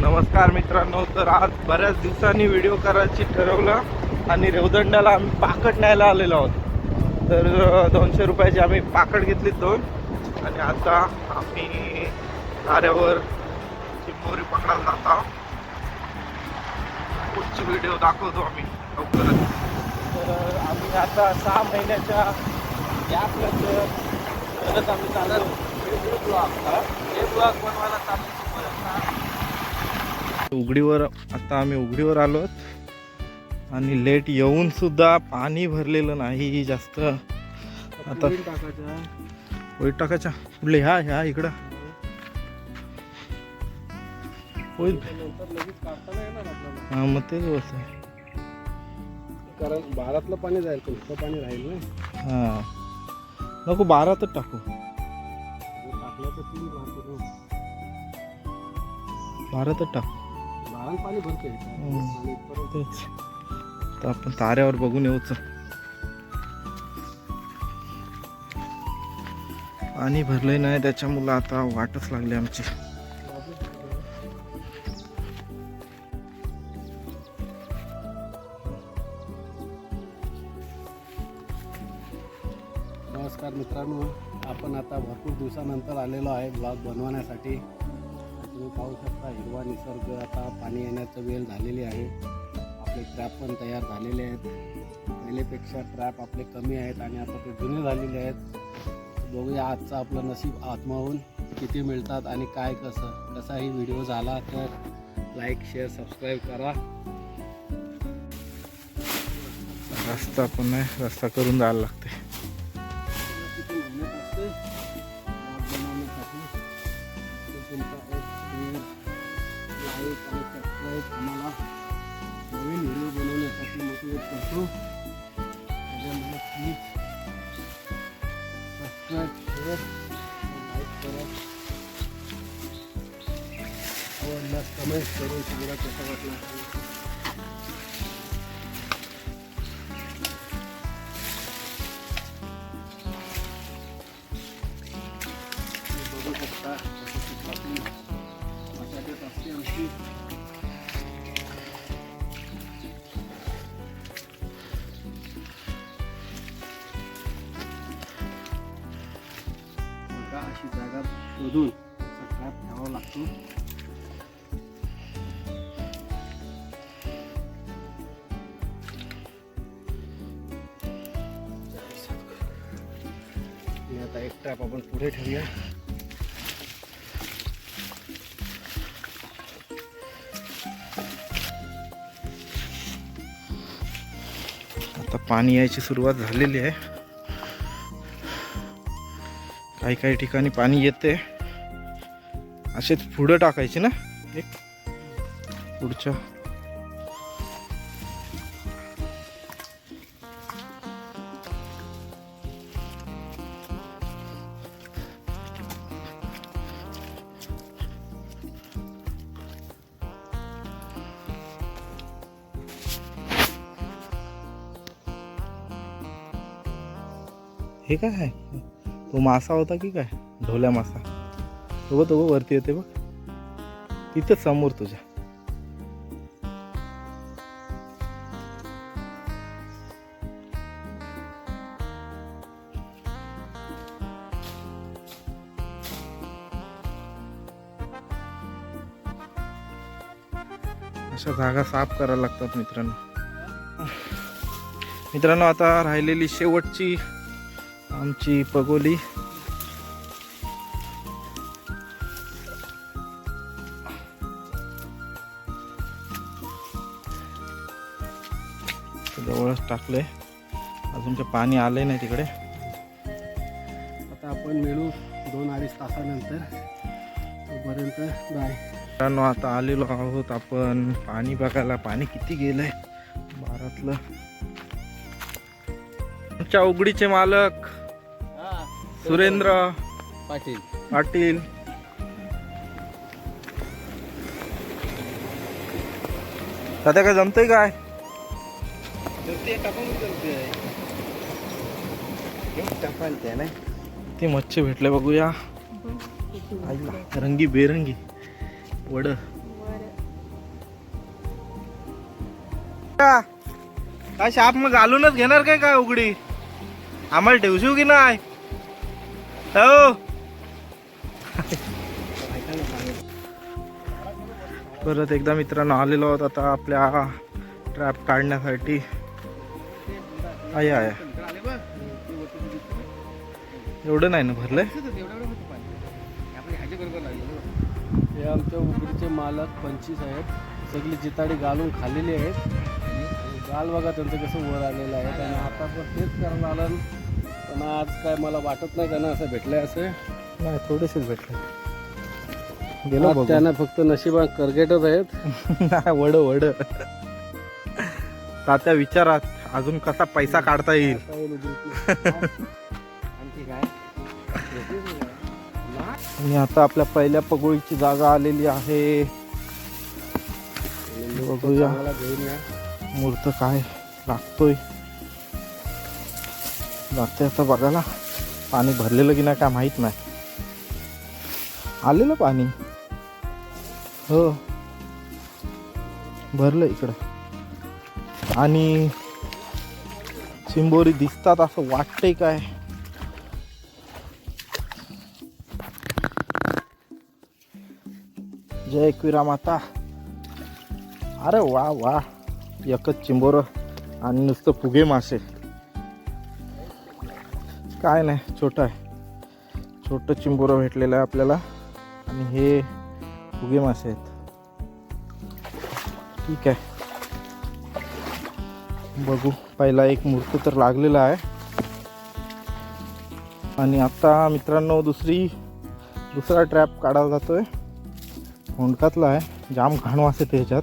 नमस्कार मित्रांनो तर आज बऱ्याच दिवसांनी व्हिडिओ करायची ठरवलं आणि रेवदंड्याला आम्ही पाकड न्यायला आलेलो आहोत. तर दोनशे रुपयाची आम्ही पाकड घेतली दोन. आणि आता आम्ही ताऱ्यावर चिंबोरी पकडायला जात आहोत. पुढची व्हिडिओ दाखवतो आम्ही लवकरच. तर आम्ही आता सहा महिन्याच्या गॅपलाच परत आम्ही चालू ब्लॉग ब्लॉग बनवायला चालू उघडीवर आता आम्ही उघडीवर आलो आणि लेट येऊन सुद्धा पाणी भरलेलं नाही जास्त. आता होईल टाकायच्या कुठले ह्या ह्या इकडं. होईल. हा मग तेच बोलत कारण बारातलं पाणी जाईल इथं पाणी राहील ना हा. नको बारातच टाकू. बारातच टाकू. पाणी तेच. तर आपण ताऱ्यावर बघून येऊच पाणी भरलंय नाही त्याच्यामुळं आता वाटच लागली आमची. नमस्कार मित्रांनो आपण आता भरपूर दिवसानंतर आलेलो आहे ब्लॉग बनवण्यासाठी. तुम्ही पाहू शकता हिरवा निसर्ग आता पाणी येण्याचं वेळ झालेली आहे. आपले ट्रॅप पण तयार झालेले आहेत. पहिलेपेक्षा ट्रॅप आपले कमी आहेत आणि आता ते जुने झालेले आहेत. बघूया आजचं आपलं नशीब आत्माहून किती मिळतात आणि काय कसं. कसाही व्हिडिओ झाला तर लाईक शेअर सबस्क्राईब करा. रस्ता पण नाही रस्ता करून जायला लागते सबस्क्राईब आम्हाला नवीन व्हिडिओ बनवण्यासाठी मोटिवेट करतो. त्याच्यामुळे प्लीज सबस्क्राईब शेअर लाईक करा. आवडल्यास कमेंट करून सांगा कसं वाटलं? आता एक ट्रॅप आपण पुढे ठेवूया. आता पाणी यायची सुरुवात झालेली आहे. काही काही ठिकाणी पाणी येते. असेच पुढं टाकायचे ना? एक. पुढच्या. हे काय आहे? तो मासा होता की काय? ढोल्या मासा. तो बघ तो वरती येते बघ. तिथंच समोर तुझ्या. अशा जागा साफ करायला लागतात मित्रांनो. मित्रांनो आता राहिलेली शेवटची आमची पगोली. जवळच टाकलंय. अजून काही पाणी आलंय नाही तिकडे. आता आपण मिळू दोन अडीच तासानंतर. तोपर्यंत बाय मित्रांनो आता आलेलो आहोत आपण. पाणी बघायला. पाणी किती गेलंय? बारातलं. आजच्या उघडीचे मालक सुरेंद्र पाटील. पाटील. सध्या काय जमतय काय? ती मच्छी भेटले बघूया. रंगी बेरंगी. वड. काय शाप मग घालूनच घेणार काय काय उघडी? आम्हाला ठेवशीव की नाही? हो. परत एकदा मित्रांनो आलेलो आहोत आता आपल्या ट्रॅप काढण्यासाठी. आय आय. एवढं नाही ना भरलंय? हे आमच्या उकडीचे मालक पंचवीस आहेत. सगळी जिताडी घालून खाल्लेली आहेत. गाल बघा त्यांचं कसं वर आलेलं आहे. आणि आता पण तेच करायला आलं. पण आज काय मला वाटत नाही त्यांना असं भेटलंय असं. नाही थोडेसेच भेटले. गेलो आज बघू. त्यांना फक्त नशिबा करगेटच आहेत. नाही वड वड. तात्या विचारात अजून कसा पैसा काढता येईल. आणखी काय? आणि आता आपल्या पहिल्या पगोळीची जागा आलेली आहे. बघूया. चांगला घेऊन या. मूर्त काय लागतोय. लागते आता बघायला. पाणी भरलेलं की नाही काय माहीत नाही. आलेलं पाणी. हो. भरलं इकडं. आणि चिंबोरी दिसतात असं वाटतंय काय. जय एकविरा माता. अरे वा वा. एकच चिंबोर आणि नुसतं फुगे मासे. काय नाही छोटं आहे. छोटं चिंबोरं भेटलेलं आहे आपल्याला. आणि हे उगे मासे आहेत. ठीक आहे. बघू पहिला एक मूर्त तर लागलेला आहे. आणि आता मित्रांनो दुसरी दुसरा ट्रॅप काढायला जातो आहे होंडकातला आहे. जाम घाण वास येते ह्याच्यात.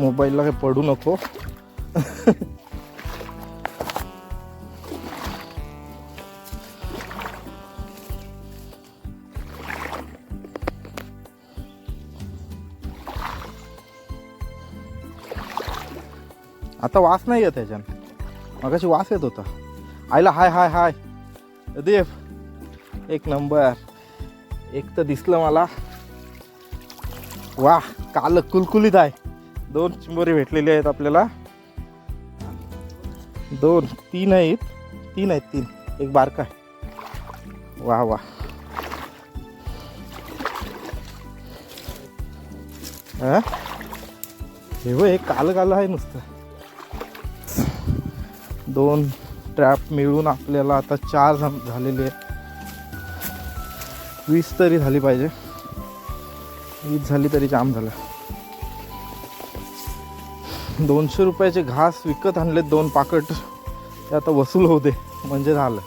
मोबाईलला काही पडू नको. आता वास नाही येत त्याच्यान मगाशी वास येत होता. आईला हाय हाय हाय. देव एक नंबर. एक तर दिसलं मला. वा काल कुलकुलीत आहे. दोन चिंबोरी भेटलेले आहेत आपल्याला. दोन तीन आहेत. तीन आहेत तीन. एक बारका वा वा. हे? हो एक काल काल आहे नुसतं. दोन ट्रॅप मिळून आपल्याला आता चार झालेले वीस तरी झाली पाहिजे. वीस झाली तरी जाम झालं. दोनशे रुपयाचे घास विकत आणलेत दोन पाकट. ते आता वसूल होते म्हणजे झालं.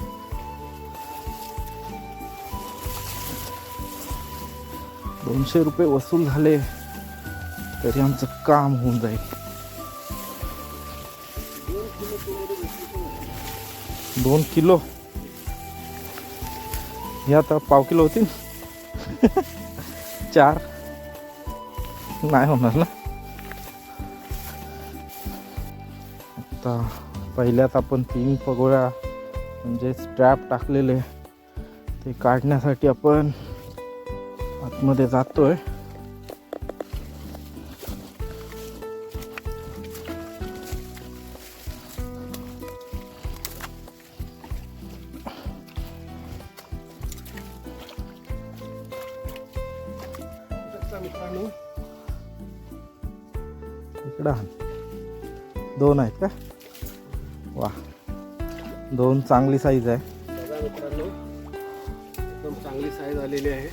दोनशे रुपये वसूल झाले तरी आमचं काम होऊन जाईल. दोन किलो. हे आता पाव किलो होतील? चार. नाही होणार ना. आता पहिल्याच आपण तीन पगोळ्या म्हणजे स्ट्रॅप टाकलेले. ते काढण्यासाठी आपण आतमध्ये जातो आहे चांगली साईज आहे. बघा मित्रांनो एकदम चांगली साईज आलेली आहे.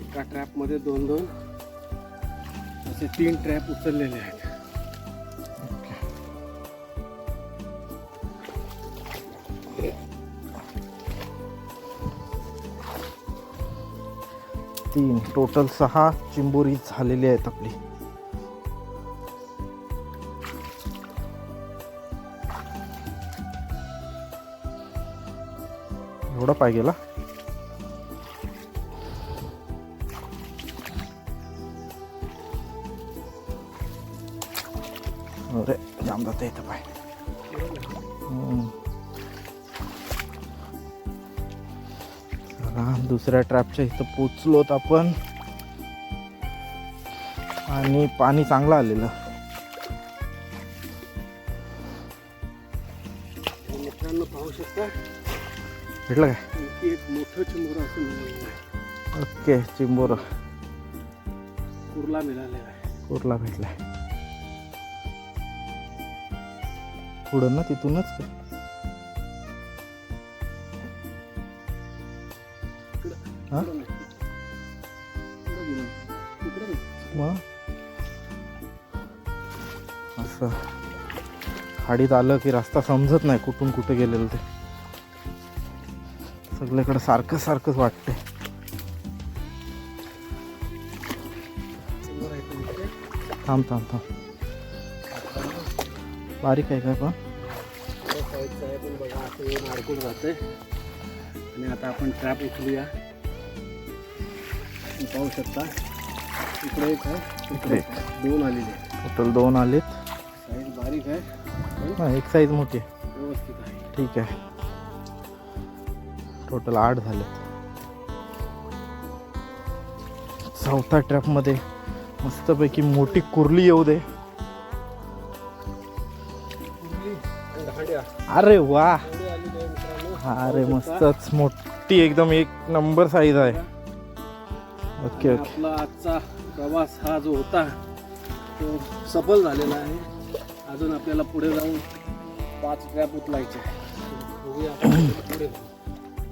एका ट्रॅपमध्ये दोन दोन असे तीन ट्रॅप उचललेले आहेत. तीन टोटल सहा चिंबोरी झालेली आहेत आपली. एवढा पाहिजे अरे जाम जाते इथं पाय. दुसऱ्या ट्रॅपच्या इथं पोचलोत आपण. आणि पाणी चांगलं आलेलं. भेटलं काय? एक मोठं असं आहे. ओके चिंबोर. कुर्ला मिळालेला आहे. कुर्ला भेटलाय पुढं ना तिथूनच? हा? मग? असं. खाडीत आलं की रस्ता समजत नाही कुठून कुठे गेलेलं ते. सगळीकडे सारखं सारखंच वाटते चिमुरं आहे तो इकडे. थांब थांब थांब. बारीक आहे का पण? अडकून राहतंय आणि आता आपण ट्रॅप उचलूया. पाहू शकता इकडे एक आहे इकडे. दोन आलेले. टोटल दोन आलेत. साईज बारीक आहे हा एक साईज मोठी आहे. व्यवस्थित आहे. ठीक आहे. टोटल आठ झाले. चौथा ट्रॅपमध्ये मस्तपैकी मोठी कुर्ली येऊ दे. अरे वा. अरे मस्तच मोठी एकदम एक नंबर साईज आहे. ओके ओके आजचा प्रवास हा जो होता तो सफल झालेला आहे. अजून आपल्याला पुढे जाऊन पाच ट्रॅप उचलायचे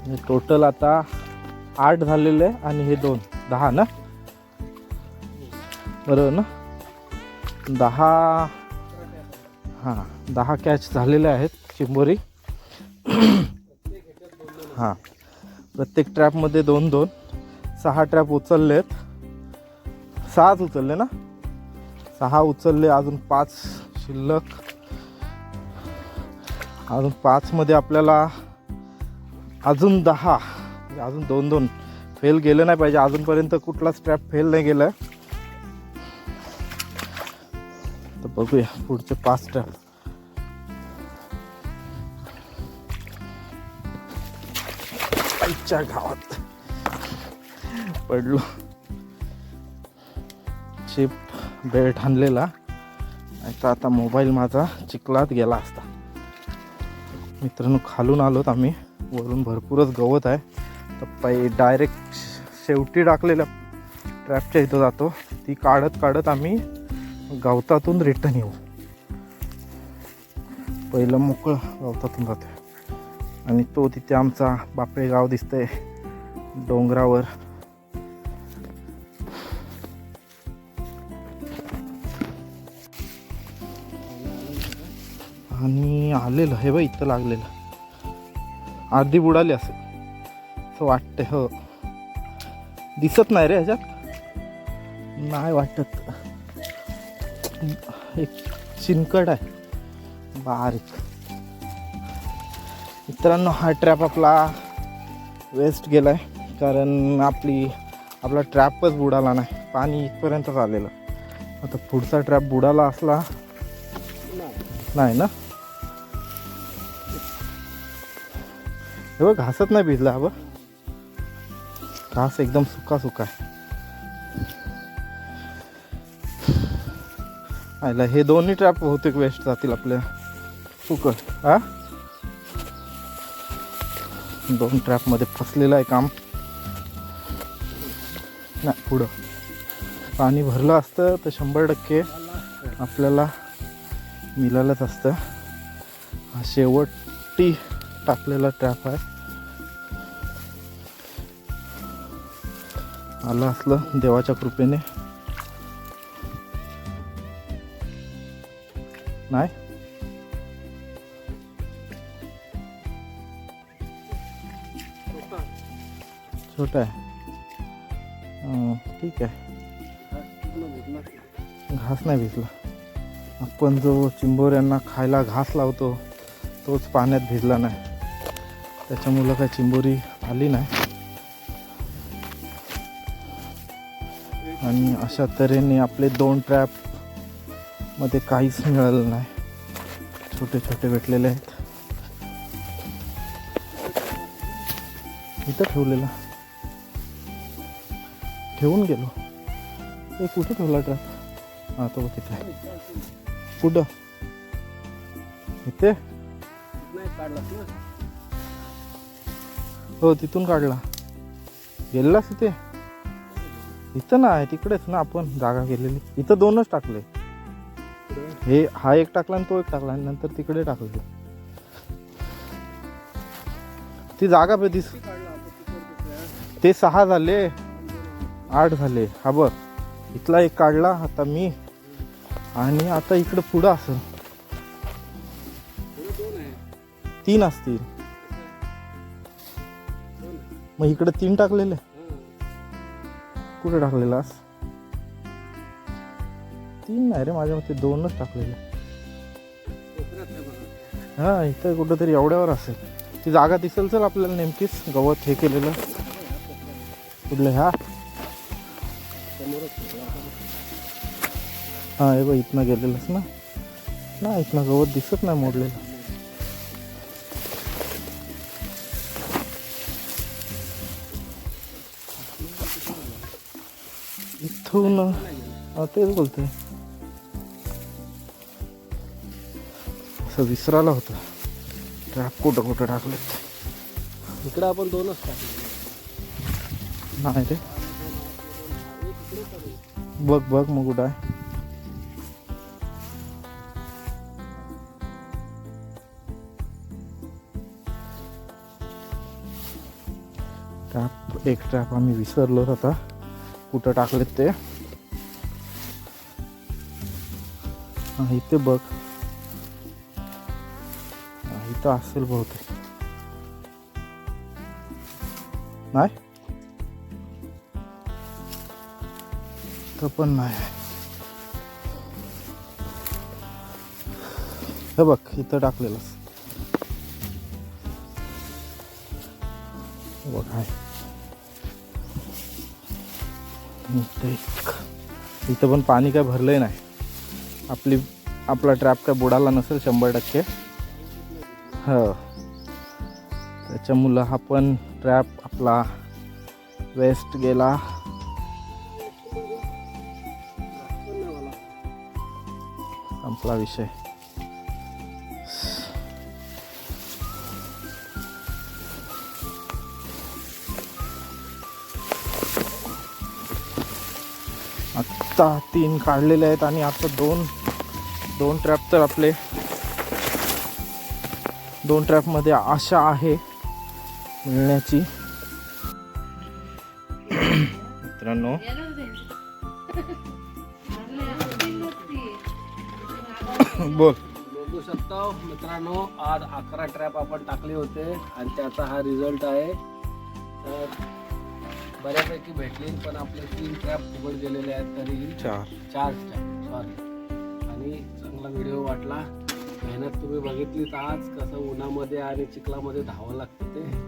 टोटल आता आठ झालेले आणि हे दोन दहा ना? बरोबर ना? दहा हां दहा कॅच झालेले आहेत चिंबोरी. हां प्रत्येक ट्रॅपमध्ये दोन दोन. सहा ट्रॅप उचलले आहेत. सहाच उचलले ना? सहा उचलले अजून पाच शिल्लक. अजून पाचमध्ये आपल्याला अजून दहा म्हणजे अजून दोन दोन फेल गेलं नाही पाहिजे. अजूनपर्यंत कुठलाच ट्रॅप फेल नाही गेलं. तर बघूया पुढचे पाच स्ट्रॅप आईच्या गावात पडलो. चिप बेल्ट आणलेला. नाही तर आता मोबाईल माझा चिखलात गेला असता. मित्रांनो खालून आलोत आम्ही. वरून भरपूरच गवत आहे. तर पाय डायरेक्ट शेवटी टाकलेल्या ट्रॅपच्या इथं जातो. ती काढत काढत आम्ही गवतातून रिटर्न येऊ. पहिलं मोकळं गवतातून जातो आणि तो तिथे आमचा बापळे गाव दिसतंय डोंगरावर. आणि आलेलं हे बा इथं लागलेलं. अर्धी बुडाली असेल. असं वाटतं हो. दिसत नाही रे ह्याच्यात. नाही वाटत. एक चिनकट आहे. बारीक. मित्रांनो हा ट्रॅप आपला वेस्ट गेला आहे कारण आपली आपला ट्रॅपच बुडाला नाही. पाणी इथपर्यंतच आलेलं. आता पुढचा ट्रॅप बुडाला असला नाही ना? हे बघ घासत नाही भिजला हा बघ. घास एकदम सुका सुका आहे. आयला हे दोन्ही ट्रॅप बहुतेक वेस्ट जातील आपल्या फुकट हा? दोन ट्रॅपमध्ये फसलेलं आहे काम. नाही पुढं. पाणी भरलं असतं तर शंभर टक्के आपल्याला मिळालंच असतं. हा शेवटी टाकलेला ट्रॅप आहे. आलं असलं देवाच्या कृपेने. नाही? छोटा आहे. ठीक आहे. घास नाही भिजला आपण जो चिंबोऱ्यांना खायला घास लावतो तोच पाण्यात भिजला नाही. त्याच्यामुळं काय चिंबोरी आली नाही. आणि अशा तऱ्हेने आपले दोन ट्रॅपमध्ये काहीच मिळालं नाही. छोटे छोटे भेटलेले आहेत. इथं ठेवलेला. ठेवून गेलो. ते कुठे ठेवला ट्रॅप हां तो तिथे कुठं? इथे? हो तिथून काढला. गेलास तिथे इथं नाही तिकडेच ना आपण जागा गेलेली. इथं दोनच टाकले. हे हा एक टाकला आणि तो एक टाकला आणि नंतर तिकडे टाकले. ती जागा पे दिस. ते सहा झाले. आठ झाले. हा बघ इथला एक काढला आता मी. आणि आता इकडे पुढं असेल तीन असतील. मग इकडे तीन टाकलेले. कुठे कुठे टाकलेलास तीन नाही रे माझ्या मते दोनच टाकलेले. हां हा इथं कुठंतरी एवढ्यावर असेल. ती जागा दिसेल चल आपल्याला नेमकीच गवत हे केलेलं. कुठलं ह्या हा हे बघ इथनं गेलेलंच ना. नाही इथनं गवत दिसत नाही मोडलेलं. इथून हा तेच बोलतोय असं विसरायला होतं ट्रॅप कुठं कुठं टाकलेत इकडे आपण दोनच टाकले नाही रे बघ बघ मग कुठं आहे ट्रॅप एक ट्रॅप आम्ही विसरलो आता कुठं टाकलेत ते? इथे बघ. इथं असेल बहुतेक. नाही? तर पण नाही. हे बघ इथं टाकलेलं बघ आहे. इथं पण पाणी काय भरलंय नाही. आपली आपला ट्रॅप काय बुडाला नसेल शंभर टक्के. हो. त्याच्यामुळं हा पण ट्रॅप आपला वेस्ट गेला. संपला विषय. आत्ता तीन काढलेले आहेत आणि आता दोन दोन ट्रॅप तर आपले दोन ट्रॅपमध्ये आशा आहे मिळण्याची. मित्रांनो बोल. बघू शकता हो, मित्रांनो आज अकरा ट्रॅप आपण टाकले होते आणि त्याचा हा रिझल्ट आहे. तर बऱ्यापैकी भेटले पण आपले तीन ट्रॅप उघड गेलेले आहेत तरीही चार. चार ट्रॅप सॉरी आणि चांगला व्हिडिओ वाटला. मेहनत तुम्ही बघितलीत आज कसं उन्हामध्ये आणि चिखलामध्ये धावावं लागतं ते.